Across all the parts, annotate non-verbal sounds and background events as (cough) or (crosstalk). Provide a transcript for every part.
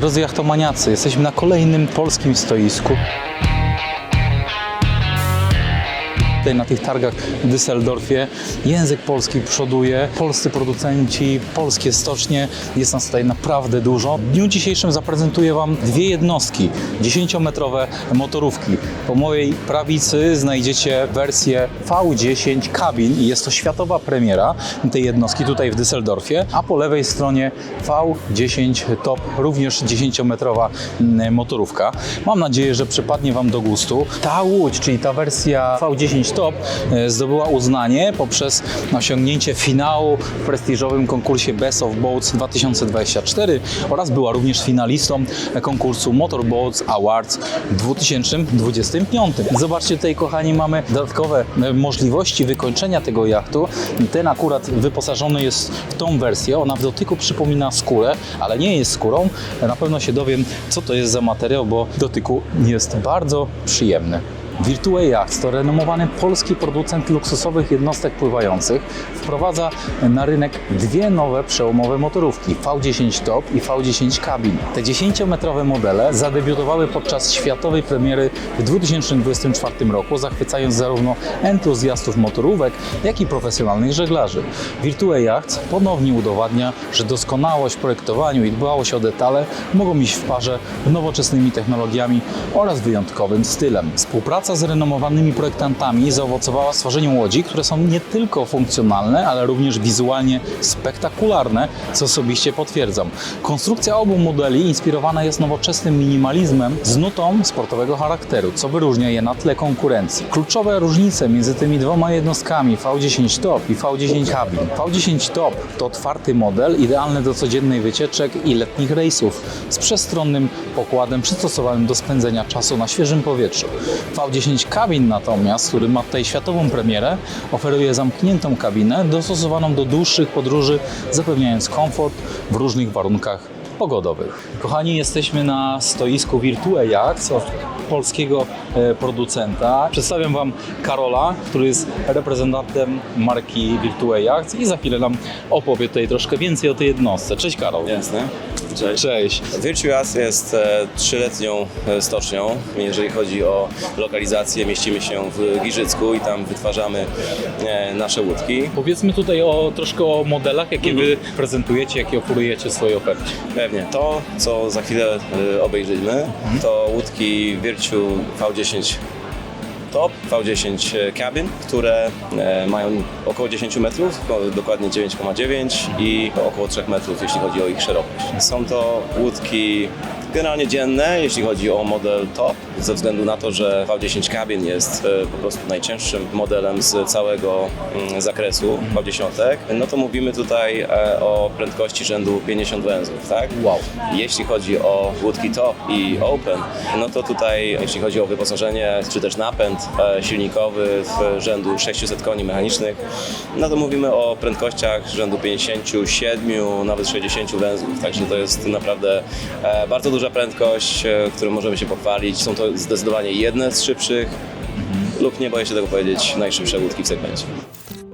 Drodzy jachtomaniacy, jesteśmy na kolejnym polskim stoisku. Tutaj na tych targach w Düsseldorfie język polski przoduje, polscy producenci, polskie stocznie, jest nas tutaj naprawdę dużo. W dniu dzisiejszym zaprezentuję Wam dwie jednostki, 10-metrowe motorówki. Po mojej prawicy znajdziecie wersję V10 Cabin i jest to światowa premiera tej jednostki tutaj w Düsseldorfie, a po lewej stronie V10 Top, również 10-metrowa mm, motorówka. Mam nadzieję, że przypadnie Wam do gustu. Ta łódź, czyli ta wersja V10 Top e, zdobyła uznanie poprzez osiągnięcie finału w prestiżowym konkursie Best of Boats 2024 oraz była również finalistą konkursu Motorboats Awards w 2025. Zobaczcie tutaj, kochani, mamy dodatkowe e, możliwości wykończenia tego jachtu. Ten akurat wyposażony jest w tą wersję. Ona w dotyku przypomina skórę, ale nie jest skórą. Na pewno się dowiem, co to jest za materiał, bo dotyku jest bardzo przyjemny. Virtue Yachts to renomowany polski producent luksusowych jednostek pływających. Wprowadza na rynek dwie nowe przełomowe motorówki V10 Top i V10 Cabin. Te 10-metrowe modele zadebiutowały podczas światowej premiery w 2024 roku, zachwycając zarówno entuzjastów motorówek, jak i profesjonalnych żeglarzy. Virtue Yachts ponownie udowadnia, że doskonałość w projektowaniu i dbałość o detale mogą iść w parze z nowoczesnymi technologiami oraz wyjątkowym stylem. Współpraca z renomowanymi projektantami zaowocowała stworzeniem łodzi, które są nie tylko funkcjonalne, ale również wizualnie spektakularne, co osobiście potwierdzam. Konstrukcja obu modeli inspirowana jest nowoczesnym minimalizmem z nutą sportowego charakteru, co wyróżnia je na tle konkurencji. Kluczowe różnice między tymi dwoma jednostkami V10 Top i V10 Cabin. V10 Top to otwarty model, idealny do codziennej wycieczek i letnich rejsów z przestronnym pokładem przystosowanym do spędzenia czasu na świeżym powietrzu. V10 Cabin natomiast, który ma tutaj światową premierę, oferuje zamkniętą kabinę dostosowaną do dłuższych podróży, zapewniając komfort w różnych warunkach pogodowych. Kochani, jesteśmy na stoisku Virtue Yachts od polskiego e, producenta. Przedstawiam Wam Karola, który jest reprezentantem marki Virtue Yachts i za chwilę nam opowie tutaj troszkę więcej o tej jednostce. Cześć Karol. Jasne. Cześć. Cześć. Virtuas jest e, trzyletnią e, stocznią. Jeżeli chodzi o lokalizację, mieścimy się w Giżycku i tam wytwarzamy e, nasze łódki. Powiedzmy tutaj o troszkę o modelach, jakie Wy prezentujecie, jakie oferujecie w swojej ofercie. Pewnie. To, co za chwilę obejrzymy, to łódki Virtu V10 Top, V10 Cabin, które e, mają około 10 metrów, dokładnie 9,9 i około 3 metrów, jeśli chodzi o ich szerokość. Są to łódki generalnie dzienne, jeśli chodzi o model Top, ze względu na to, że V10 Cabin jest e, po prostu najcięższym modelem z całego mm, zakresu V10, no to mówimy tutaj e, o prędkości rzędu 50 węzłów, tak? Wow. Jeśli chodzi o łódki top i open, no to tutaj jeśli chodzi o wyposażenie czy też napęd e, silnikowy w rzędu 600 koni mechanicznych, no to mówimy o prędkościach rzędu 57, nawet 60 węzłów, także to jest naprawdę e, bardzo duża prędkość, e, którą możemy się pochwalić. Są to zdecydowanie jedne z szybszych lub nie boję się tego powiedzieć, najszybsze łódki w segmencie.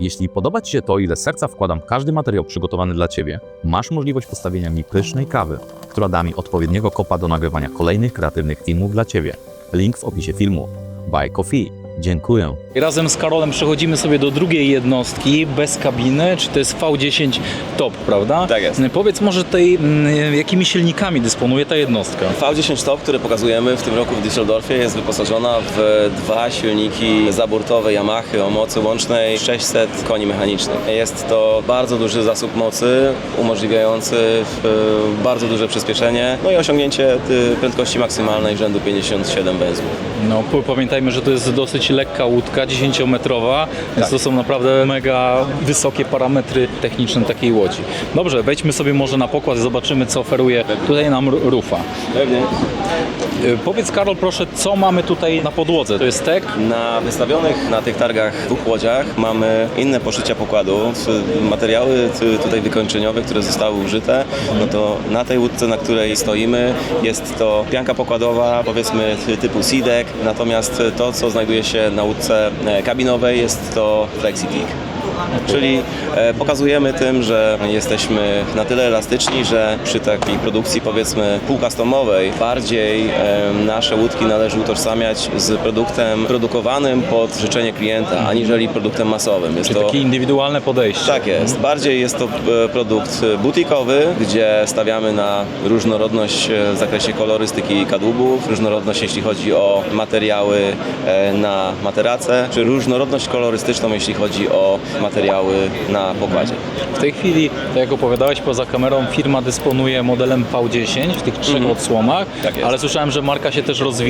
Jeśli podoba Ci się to, ile serca wkładam w każdy materiał przygotowany dla Ciebie, masz możliwość postawienia mi pysznej kawy, która da mi odpowiedniego kopa do nagrywania kolejnych kreatywnych filmów dla Ciebie. Link w opisie filmu. Buy Coffee. Dziękuję. Razem z Karolem przechodzimy sobie do drugiej jednostki bez kabiny, czy to jest V10 Top, prawda? Tak jest. Powiedz może tutaj, mm, jakimi silnikami dysponuje ta jednostka? V10 Top, które pokazujemy w tym roku w Düsseldorfie jest wyposażona w dwa silniki zaburtowe Yamaha o mocy łącznej 600 koni mechanicznych. Jest to bardzo duży zasób mocy umożliwiający bardzo duże przyspieszenie no i osiągnięcie y, prędkości maksymalnej rzędu 57 węzłów. No, pamiętajmy, że to jest dosyć lekka łódka, 10-metrowa, więc to są naprawdę mega wysokie parametry techniczne takiej łodzi. Dobrze, wejdźmy sobie może na pokład, zobaczymy co oferuje tutaj nam Rufa. Pewnie. Y, Powiedz Karol proszę, co mamy tutaj na podłodze? To jest tek? Na wystawionych na tych targach dwóch łodziach mamy inne poszycia pokładów, materiały tutaj wykończeniowe, które zostały użyte. No to na tej łódce, na której stoimy jest to pianka pokładowa, powiedzmy ty- typu SeaDeck, natomiast to, co znajduje się na łódce e, kabinowej jest to FlexiTig. Czyli e, pokazujemy tym, że jesteśmy na tyle elastyczni, że przy takiej produkcji powiedzmy półkustomowej bardziej e, nasze łódki należy utożsamiać z produktem produkowanym pod życzenie klienta, aniżeli produktem masowym. Jest Czyli to takie indywidualne podejście. tak jest. Bardziej jest to e, produkt butikowy, gdzie stawiamy na różnorodność e, w zakresie kolorystyki kadłubów, różnorodność jeśli chodzi o materiały e, na materace, czy różnorodność kolorystyczną jeśli chodzi o materiały na pokładzie. W tej chwili, tak jak opowiadałeś poza kamerą, firma dysponuje modelem V10 w tych trzech odsłonach, Tak ale słyszałem, że marka się też rozwija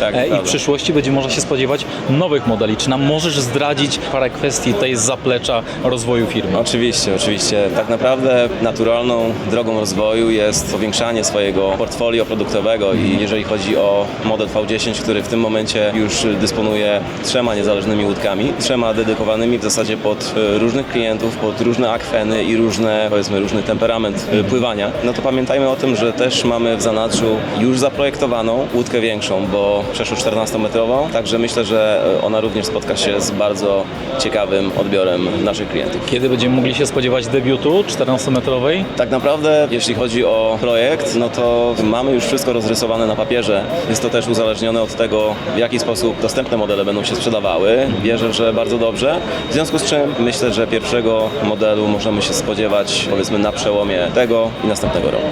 Tak, e, i w przyszłości będzie można się spodziewać nowych modeli. Czy nam możesz zdradzić parę kwestii tej zaplecza rozwoju firmy? Oczywiście, oczywiście. Tak naprawdę naturalną drogą rozwoju jest powiększanie swojego portfolio produktowego i jeżeli chodzi o model V10, który w tym momencie już dysponuje trzema niezależnymi łódkami, trzema dedykowanymi w zasadzie pod e, różnych klientów, pod różne akweny i różne, powiedzmy, różny temperament e, pływania, no to pamiętajmy o tym, że też mamy w zanadrzu już zaprojektowaną łódkę większą, bo przeszło 14-metrową, także myślę, że e, ona również spotka się z bardzo ciekawym odbiorem naszych klientów. Kiedy będziemy mogli się spodziewać debiutu 14-metrowej? Tak naprawdę, jeśli chodzi o projekt, no to mamy już wszystko rozrysowane na papierze. Jest to też uzależnione od tego, w jaki sposób dostępne modele będą się sprzedawały. Wierzę, że bardzo dobrze. W związku z czym myślę, że pierwszego modelu możemy się spodziewać powiedzmy na przełomie tego i następnego roku.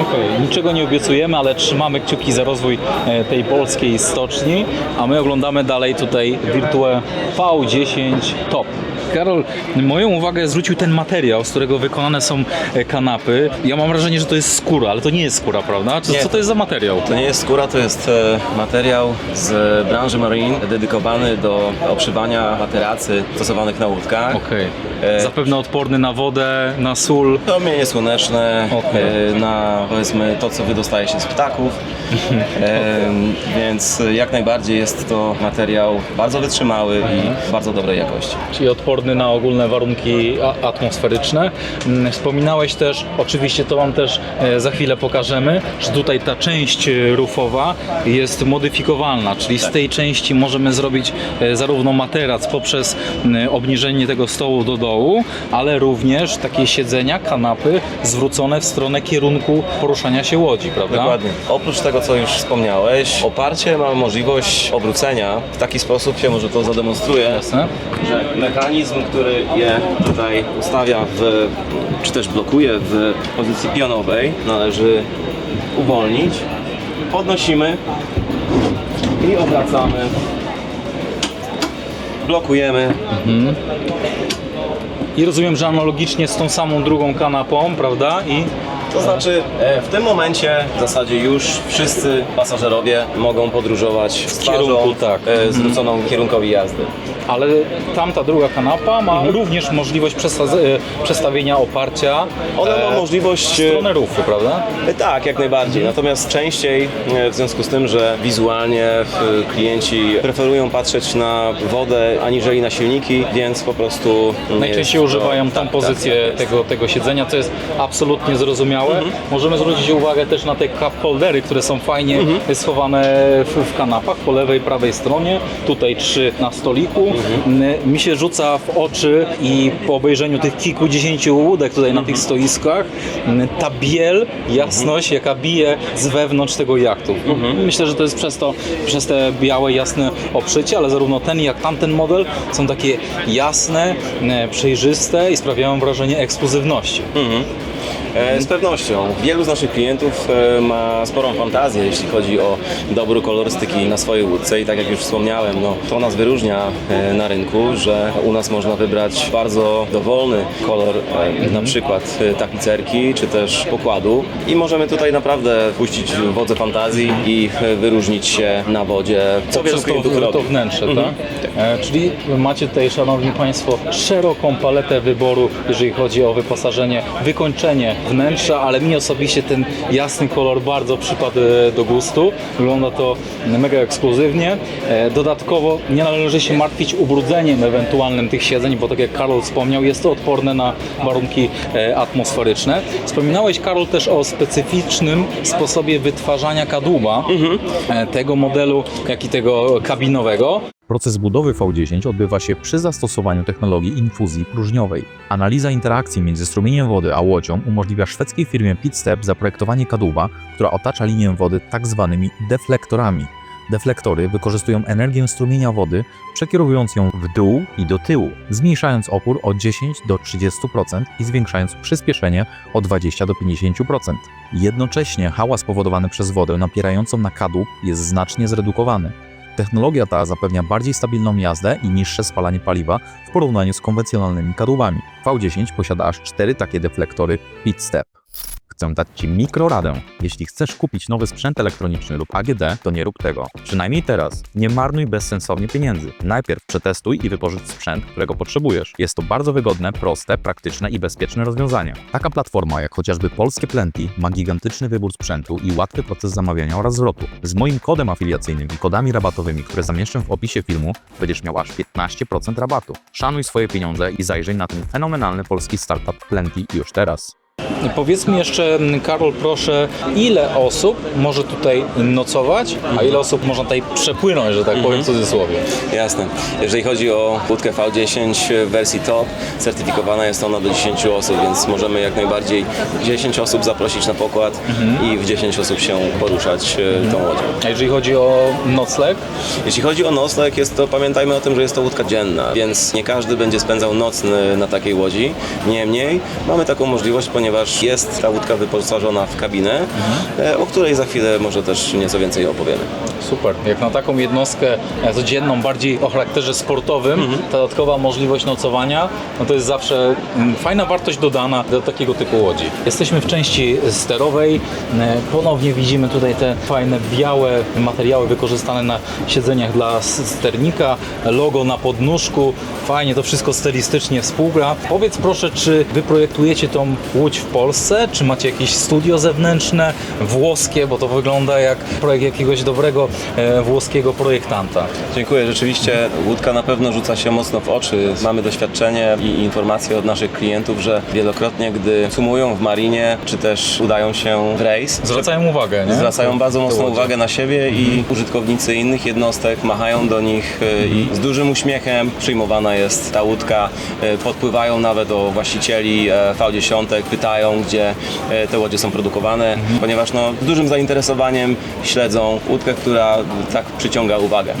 Okej, niczego nie obiecujemy, ale trzymamy kciuki za rozwój e, tej polskiej stoczni, a my oglądamy dalej tutaj Virtue V10 Top. Karol, moją uwagę zwrócił ten materiał, z którego wykonane są e, kanapy. Ja mam wrażenie, że to jest skóra, ale to nie jest skóra, prawda? Co, Nie. co to jest za materiał? To nie jest skóra, to jest e, materiał z branży marine dedykowany do obszywania materacy stosowanych na łódkach. Okej. E, Zapewne odporny na wodę, na sól. Promienie słoneczne, e, na powiedzmy to, co wydostaje się z ptaków. (laughs) E, więc jak najbardziej jest to materiał bardzo wytrzymały i bardzo dobrej jakości. czyli odporny na ogólne warunki atmosferyczne. Mm, Wspominałeś też, oczywiście to Wam też e, za chwilę pokażemy, że tutaj ta część e, rufowa jest modyfikowalna, czyli z tej części możemy zrobić e, zarówno materac poprzez obniżenie tego stołu do dołu, ale również takie siedzenia, kanapy zwrócone w stronę kierunku poruszania się łodzi, prawda? Dokładnie. Oprócz tego, co już wspomniałeś, oparcie ma możliwość obrócenia. W taki sposób się może to zademonstruje, Jasne. że mechanizm, który je tutaj ustawia w, czy też blokuje w pozycji pionowej, należy uwolnić. Podnosimy i obracamy. Blokujemy. I rozumiem, że analogicznie z tą samą drugą kanapą, prawda? I To znaczy, e, w tym momencie w zasadzie już wszyscy pasażerowie mogą podróżować twarzą kierunku, tak. e, zwróconą kierunkowi jazdy. Ale tamta druga kanapa ma również możliwość e, przestawienia oparcia Ona ma możliwość... w stronę rufu, prawda? Tak, jak najbardziej. Natomiast częściej w związku z tym, że wizualnie klienci preferują patrzeć na wodę aniżeli na silniki, więc po prostu Najczęściej używają tą tak, pozycję tak, tak tego, tego siedzenia, co jest absolutnie zrozumiałe. Możemy zwrócić uwagę też na te cup holdery, które są fajnie schowane w, w kanapach po lewej, prawej stronie. Tutaj trzy na stoliku. Mi się rzuca w oczy i po obejrzeniu tych kilkudziesięciu łódek tutaj na tych stoiskach, ta biel, jasność, jaka bije z wewnątrz tego jachtu. Myślę, że to jest przez to, przez te białe, jasne obszycie, ale zarówno ten jak tamten model są takie jasne, e, przejrzyste i sprawiają wrażenie ekskluzywności. E, Z pewnością. Wielu z naszych klientów e, ma sporą fantazję, jeśli chodzi o dobór kolorystyki na swojej łódce i tak jak już wspomniałem, no, to nas wyróżnia e, na rynku, że u nas można wybrać bardzo dowolny kolor, e, na przykład e, tapicerki czy też pokładu i możemy tutaj naprawdę puścić wodze fantazji i e, wyróżnić się na wodzie, co wielu to, klientów to robi. wnętrze, tak? E, czyli macie tutaj, Szanowni Państwo, szeroką paletę wyboru, jeżeli chodzi o wyposażenie, wykończenie wnętrza, ale mi osobiście ten jasny kolor bardzo przypadł e, do gustu. Wygląda to mega ekskluzywnie. E, dodatkowo nie należy się martwić ubrudzeniem ewentualnym tych siedzeń, bo tak jak Karol wspomniał, jest to odporne na warunki e, atmosferyczne. Wspominałeś, Karol, też o specyficznym sposobie wytwarzania kadłuba e, tego modelu, jak i tego kabinowego. Proces budowy V10 odbywa się przy zastosowaniu technologii infuzji próżniowej. Analiza interakcji między strumieniem wody a łodzią umożliwia szwedzkiej firmie Pitstep zaprojektowanie kadłuba, która otacza linię wody tak zwanymi deflektorami. Deflektory wykorzystują energię strumienia wody, przekierowując ją w dół i do tyłu, zmniejszając opór o 10 do 30% i zwiększając przyspieszenie o 20 do 50%. Jednocześnie hałas spowodowany przez wodę napierającą na kadłub jest znacznie zredukowany. Technologia ta zapewnia bardziej stabilną jazdę i niższe spalanie paliwa w porównaniu z konwencjonalnymi kadłubami. V10 posiada aż 4 takie deflektory Pitstep. Chcę dać Ci mikroradę. Jeśli chcesz kupić nowy sprzęt elektroniczny lub AGD, to nie rób tego. Przynajmniej teraz. Nie marnuj bezsensownie pieniędzy. Najpierw przetestuj i wypożycz sprzęt, którego potrzebujesz. Jest to bardzo wygodne, proste, praktyczne i bezpieczne rozwiązanie. Taka platforma, jak chociażby Polskie Plenty, ma gigantyczny wybór sprzętu i łatwy proces zamawiania oraz zwrotu. Z moim kodem afiliacyjnym i kodami rabatowymi, które zamieszczę w opisie filmu, będziesz miał aż 15% rabatu. Szanuj swoje pieniądze i zajrzyj na ten fenomenalny polski startup Plenty już teraz. Powiedz mi jeszcze, Karol, proszę, ile osób może tutaj nocować, a ile osób można tutaj przepłynąć, że tak powiem w cudzysłowie? Jasne. Jeżeli chodzi o łódkę V10 w wersji top, certyfikowana jest ona do 10 osób, więc możemy jak najbardziej 10 osób zaprosić na pokład i w 10 osób się poruszać e, tą łodzią. A jeżeli chodzi o nocleg, Jeśli chodzi o nocleg, jest to, pamiętajmy o tym, że jest to łódka dzienna, więc nie każdy będzie spędzał nocny na takiej łodzi. Niemniej mamy taką możliwość, ponieważ jest ta łódka wyposażona w kabinę, e, o której za chwilę może też nieco więcej opowiemy. super. Jak na taką jednostkę e, codzienną, bardziej o charakterze sportowym, dodatkowa możliwość nocowania, no to jest zawsze mm, fajna wartość dodana do takiego typu łodzi. Jesteśmy w części sterowej. E, Ponownie widzimy tutaj te fajne białe materiały wykorzystane na siedzeniach dla sternika, logo na podnóżku. Fajnie to wszystko stylistycznie współgra. Powiedz proszę, czy wy projektujecie tą łódź w Polsce, czy macie jakieś studio zewnętrzne, włoskie, bo to wygląda jak projekt jakiegoś dobrego e, włoskiego projektanta. Dziękuję. Rzeczywiście łódka na pewno rzuca się mocno w oczy. Mamy doświadczenie i informacje od naszych klientów, że wielokrotnie, gdy sumują w marinie, czy też udają się w rejs, Zwracają uwagę, nie? Zwracają bardzo łodzi. uwagę na siebie i użytkownicy innych jednostek machają do nich e, i z dużym uśmiechem przyjmowana jest ta łódka. E, Podpływają nawet do właścicieli e, V10, pytają, gdzie e, te łodzie są produkowane, ponieważ no, z dużym zainteresowaniem śledzą łódkę, która tak przyciąga uwagę.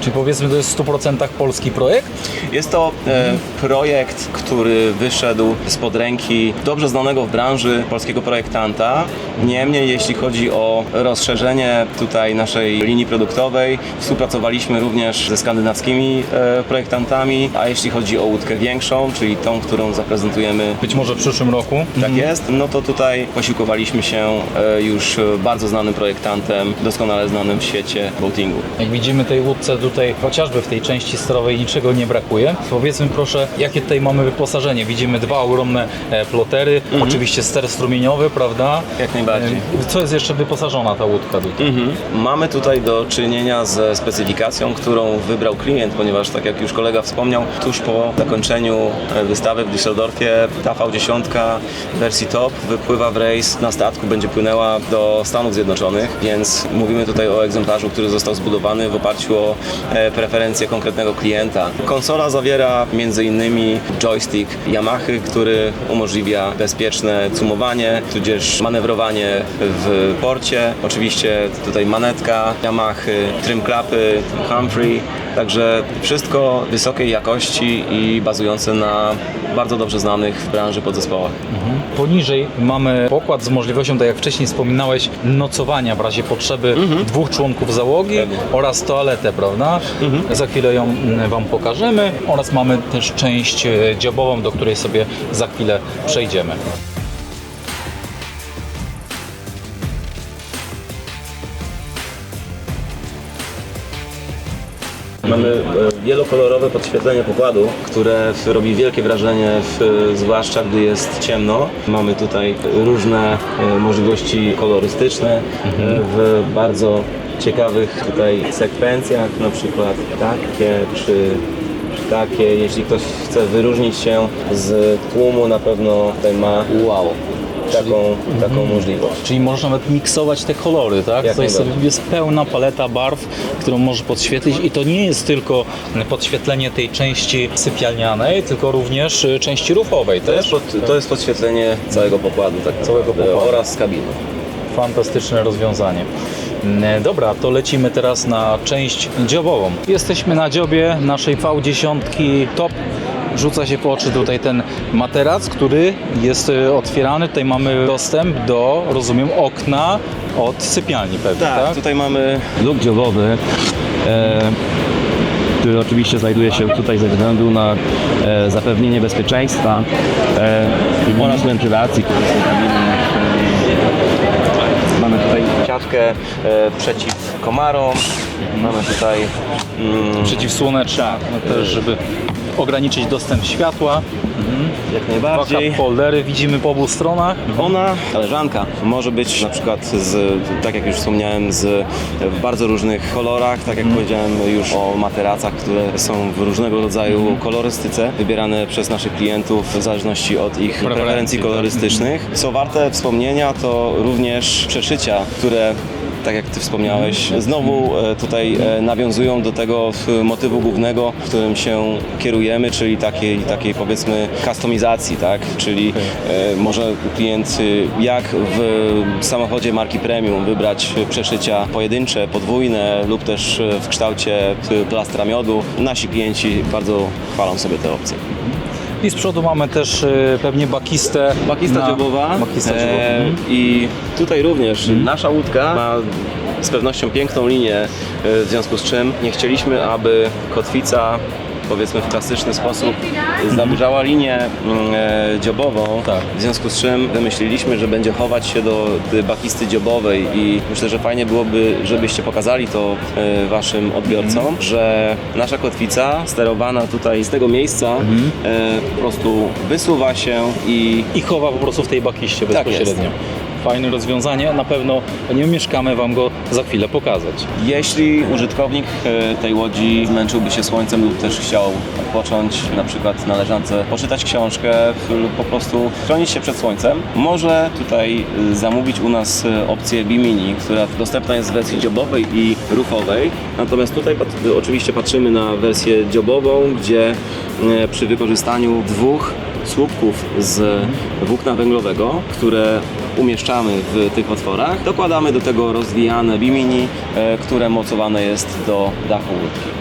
Czy powiedzmy to jest w 100% polski projekt? Jest to e, projekt, który wyszedł spod ręki dobrze znanego w branży polskiego projektanta. Niemniej, jeśli chodzi o rozszerzenie tutaj naszej linii produktowej, współpracowaliśmy również ze skandynawskimi e, projektantami, a jeśli chodzi o łódkę większą, czyli tą, którą zaprezentujemy Być może w przyszłym roku. tak jest, no to tutaj posiłkowaliśmy się e, już e, bardzo znanym projektantem, doskonale znanym w świecie boatingu. Jak widzimy tej łódce tutaj, chociażby w tej części sterowej niczego nie brakuje. Powiedzmy proszę, jakie tutaj mamy wyposażenie? Widzimy dwa ogromne e, plotery, oczywiście ster strumieniowy, prawda? Jak najbardziej. E, Co jest jeszcze wyposażona ta łódka tutaj? Mhm. Mamy tutaj do czynienia ze specyfikacją, którą wybrał klient, ponieważ tak jak już kolega wspomniał, tuż po zakończeniu e, wystawy w Düsseldorfie ta V10 w wersji top wypływa w rejs na statku, będzie płynęła do Stanów Zjednoczonych, więc mówimy tutaj o egzemplarzu, który został zbudowany w oparciu o e, preferencje konkretnego klienta. Konsola zawiera m.in. joystick Yamaha, który umożliwia bezpieczne cumowanie, tudzież manewrowanie w porcie. Oczywiście tutaj manetka Yamaha, trim klapy, Humphrey, także wszystko wysokiej jakości i bazujące na bardzo dobrze znanych w branży podzespołach. Poniżej mamy pokład z możliwością, tak jak wcześniej wspominałeś, nocowania w razie potrzeby dwóch członków załogi Pewnie. oraz toaletę, prawda? Za chwilę ją mm, Wam pokażemy oraz mamy też część e, dziobową, do której sobie za chwilę przejdziemy. Mamy e, wielokolorowe podświetlenie pokładu, które robi wielkie wrażenie, w, zwłaszcza gdy jest ciemno. Mamy tutaj różne e, możliwości kolorystyczne e, w bardzo ciekawych tutaj sekwencjach, na przykład takie czy czy takie. Jeśli ktoś chce wyróżnić się z tłumu, na pewno tutaj ma wow. Taką, taką możliwość. Czyli można nawet miksować te kolory, tak? Jak to jest, pełna paleta barw, którą możesz podświetlić i to nie jest tylko podświetlenie tej części sypialnianej, tylko również y, części ruchowej To jest, pod, to jest podświetlenie całego pokładu, tak Całego pokładu. oraz kabiny. Fantastyczne rozwiązanie. Mm, Dobra, to lecimy teraz na część dziobową. Jesteśmy na dziobie naszej V10 Top. Rzuca się w oczy tutaj ten materac, który jest y, otwierany. Tutaj mamy dostęp do, rozumiem, okna od sypialni pewnie, tak? Tak, tutaj mamy luk dziobowy, e, który oczywiście znajduje się tutaj ze względu na e, zapewnienie bezpieczeństwa e, oraz wentylacji. Mamy tutaj siatkę e, przeciw komarom, mamy tutaj mm, Przeciwsłoneczna, no też, żeby ograniczyć dostęp światła. jak Dwa najbardziej. cup holdery widzimy po obu stronach. Ona, talerzanka, może być na przykład z, tak jak już wspomniałem, z, w bardzo różnych kolorach, tak jak powiedziałem już o materacach, które są w różnego rodzaju kolorystyce, wybierane przez naszych klientów w zależności od ich Preferencji, preferencji tak. kolorystycznych. Co warte wspomnienia, to również przeszycia, które tak jak Ty wspomniałeś, znowu e, tutaj e, nawiązują do tego motywu głównego, którym się kierujemy, czyli takiej, takiej powiedzmy kustomizacji, tak? Czyli e, może klient jak w samochodzie marki premium wybrać przeszycia pojedyncze, podwójne lub też w kształcie plastra miodu. Nasi klienci bardzo chwalą sobie te opcje. I z przodu mamy też y, pewnie bakistę. Bakista na- dziobowa. Bakista dziobowa. E, Mhm. I tutaj również nasza łódka ma z pewnością piękną linię, e, w związku z czym nie chcieliśmy, aby kotwica powiedzmy w klasyczny sposób zaburzała linię mm, e, dziobową, Tak. w związku z czym wymyśliliśmy, że będzie chować się do bakisty dziobowej i myślę, że fajnie byłoby, żebyście pokazali to e, waszym odbiorcom, że nasza kotwica sterowana tutaj z tego miejsca e, po prostu wysuwa się i I chowa po prostu w tej bakiście Tak bezpośrednio. Fajne rozwiązanie, na pewno nie umieszkamy Wam go za chwilę pokazać. Jeśli użytkownik e, tej łodzi zmęczyłby się słońcem lub też chciał odpocząć na przykład na leżance, poczytać książkę lub po prostu chronić się przed słońcem, może tutaj e, zamówić u nas e, opcję Bimini, która dostępna jest w wersji dziobowej i ruchowej. Natomiast tutaj oczywiście patrzymy na wersję dziobową, gdzie przy wykorzystaniu dwóch słupków z włókna węglowego, które umieszczamy w tych otworach. Dokładamy do tego rozwijane bimini, e, które mocowane jest do dachu łódki.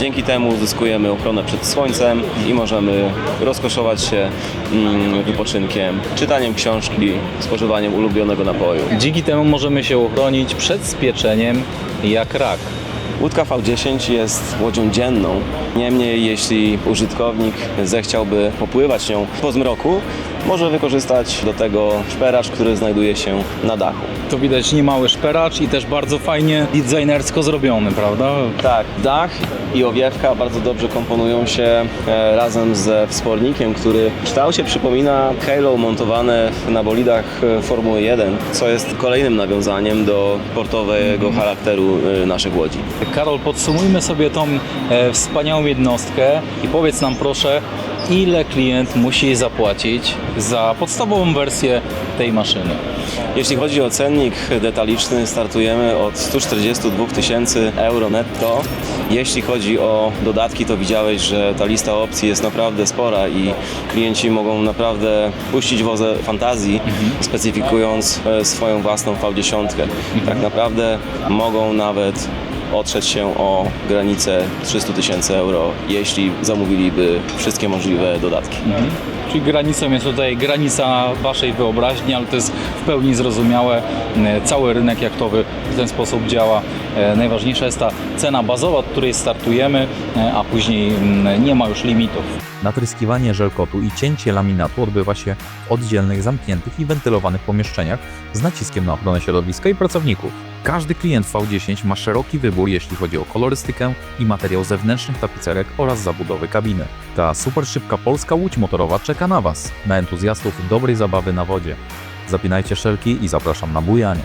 Dzięki temu uzyskujemy ochronę przed słońcem i możemy rozkoszować się mm, wypoczynkiem, czytaniem książki, spożywaniem ulubionego napoju. Dzięki temu możemy się uchronić przed spieczeniem jak rak. Łódka V10 jest łodzią dzienną. Niemniej, jeśli użytkownik zechciałby popływać nią po zmroku, może wykorzystać do tego szperacz, który znajduje się na dachu. To widać niemały szperacz i też bardzo fajnie designersko zrobiony, prawda? Tak, dach i owiewka bardzo dobrze komponują się e, razem ze wspornikiem, który w kształcie przypomina halo montowane na bolidach e, Formuły 1, co jest kolejnym nawiązaniem do portowego charakteru e, naszych łodzi. Karol, podsumujmy sobie tą wspaniałą jednostkę i powiedz nam proszę, ile klient musi zapłacić za podstawową wersję tej maszyny. Jeśli chodzi o cennik detaliczny, startujemy od 142 tysięcy euro netto. Jeśli chodzi o dodatki, to widziałeś, że ta lista opcji jest naprawdę spora i klienci mogą naprawdę puścić wozę fantazji, specyfikując e, swoją własną V10. Tak naprawdę mogą nawet otrzeć się o granicę 300 tysięcy euro, jeśli zamówiliby wszystkie możliwe dodatki. Czyli granicą jest tutaj granica waszej wyobraźni, ale to jest w pełni zrozumiałe. E, Cały rynek jachtowy w ten sposób działa. E, Najważniejsza jest ta cena bazowa, od której startujemy, e, a później mm, nie ma już limitów. Natryskiwanie żelkotu i cięcie laminatu odbywa się w oddzielnych, zamkniętych i wentylowanych pomieszczeniach z naciskiem na ochronę środowiska i pracowników. Każdy klient V10 ma szeroki wybór, jeśli chodzi o kolorystykę i materiał zewnętrznych tapicerek oraz zabudowy kabiny. Ta super szybka polska łódź motorowa czeka na Was, na entuzjastów dobrej zabawy na wodzie. Zapinajcie szelki i zapraszam na bujanie.